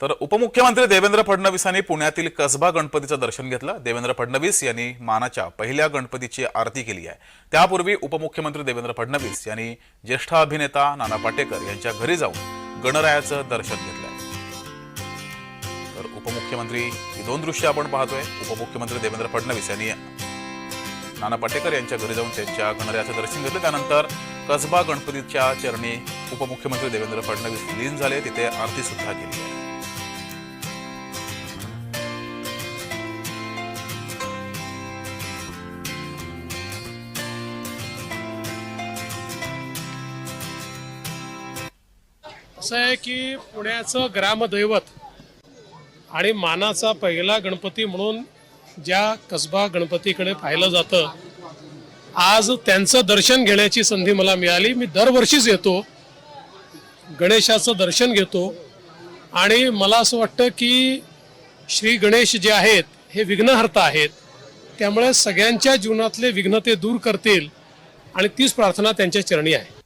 तर उपमुख्यमंत्री देवेंद्र फडणवीसांनी पुण्यातील कसबा गणपतीचं दर्शन घेतलं. देवेंद्र फडणवीस यांनी मानाच्या पहिल्या गणपतीची आरती केली आहे. त्यापूर्वी उपमुख्यमंत्री देवेंद्र फडणवीस यांनी ज्येष्ठ अभिनेता नाना पाटेकर यांच्या घरी जाऊन गणरायाचं दर्शन घेतलंय तर उपमुख्यमंत्री ही दोन दृश्य आपण पाहतोय. उपमुख्यमंत्री देवेंद्र फडणवीस यांनी नाना पाटेकर यांच्या घरी जाऊन त्यांच्या गणरायाचं दर्शन घेतलं. त्यानंतर कसबा गणपतीच्या चरणी उपमुख्यमंत्री देवेंद्र फडणवीस लीन झाले. तिथे आरती सुद्धा केली आहे. असं आहे की पुण्याचं ग्रामदैवत आणि मानाचा पहिला गणपती म्हणून ज्या कसबा गणपतीकडे पाहिलं जातं आज त्यांचं दर्शन घेण्याची संधी मला मिळाली. मी दरवर्षीच येतो गणेशाचं दर्शन घेतो आणि मला असं वाटतं की श्री गणेश जे आहेत हे विघ्नहर्ता आहेत. त्यामुळे सगळ्यांच्या जीवनातले विघ्न ते दूर करतील आणि तीच प्रार्थना त्यांच्या चरणी आहे.